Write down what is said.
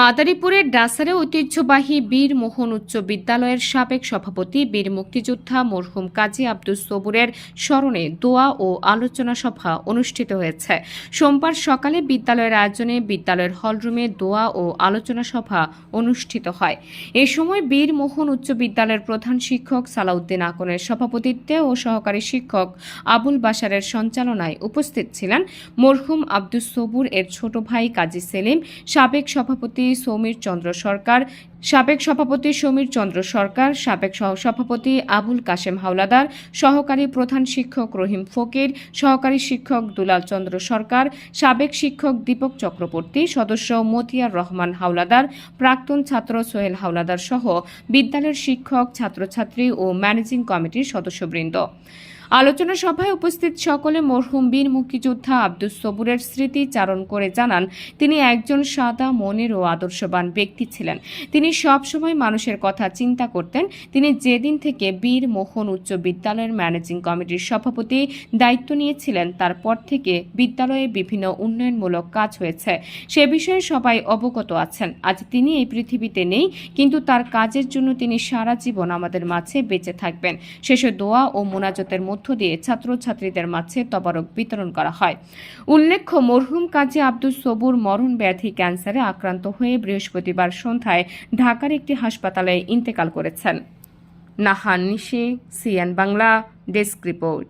মাদারীপুরের ডাসারে ঐতিহ্যবাহী বীর মোহন উচ্চ বিদ্যালয়ের সাবেক সভাপতি, বীর মুক্তিযোদ্ধা মরহুম কাজী আব্দুস সবুরের স্মরণে দোয়া ও আলোচনা সভা অনুষ্ঠিত হয়েছে। সোমবার সকালে বিদ্যালয়ের আয়োজনে বিদ্যালয়ের হলরুমে দোয়া ও আলোচনা সভা অনুষ্ঠিত হয়। এ সময় বীর মোহন উচ্চ বিদ্যালয়ের প্রধান শিক্ষক সালাউদ্দিন আকনের সভাপতিত্বে ও সহকারী শিক্ষক আবুল বাসারের সঞ্চালনায় উপস্থিত ছিলেন মরহুম আব্দুস সবুর, এর ছোট ভাই কাজী সেলিম, সাবেক সভাপতি সমীর চন্দ্র সরকার, সাবেক সভাপতি সমীর চন্দ্র সরকার, সাবেক সহসভাপতি আবুল কাশেম হাওলাদার, সহকারী প্রধান শিক্ষক রহিম ফকির, সহকারী শিক্ষক দুলাল চন্দ্র সরকার, সাবেক শিক্ষক দীপক চক্রবর্তী, সদস্য মতিয়ার রহমান হাওলাদার, প্রাক্তন ছাত্র সোহেল হাওলাদার সহ বিদ্যালয়ের শিক্ষক, ছাত্রছাত্রী ও ম্যানেজিং কমিটির সদস্যবৃন্দ। আলোচনা সভায় উপস্থিত সকলে মরহুম বীর মুক্তিযোদ্ধা আব্দুস সবুরের স্মৃতি চারণ করে জানান, তিনি একজন সাদা মনের ও আদর্শবান ব্যক্তি ছিলেন। তিনি সবসময় মানুষের কথা চিন্তা করতেন। তিনি যেদিন থেকে বীর মোহন উচ্চ বিদ্যালয়ের ম্যানেজিং কমিটির সভাপতি দায়িত্ব নিয়েছিলেন, তারপর থেকে বিদ্যালয়ে বিভিন্ন উন্নয়নমূলক কাজ হয়েছে। সে বিষয়ে সবাই অবগত আছেন। আজ তিনি এই পৃথিবীতে নেই, কিন্তু তার কাজের জন্য তিনি সারা জীবন আমাদের মাঝে বেঁচে থাকবেন। শেষে দোয়া ও মোনাজতের মধ্য দিয়ে ছাত্রছাত্রীদের মাঝে তবারক বিতরণ করা হয়। উল্লেখ্য, মরহুম কাজী আব্দুল সবুর মরণ ব্যাধি ক্যান্সারে আক্রান্ত হয়ে বৃহস্পতিবার সন্ধ্যায় ঢাকার একটি হাসপাতালে ইন্তেকাল করেছেন। Nahan Nishi, CN Bangla, desk report.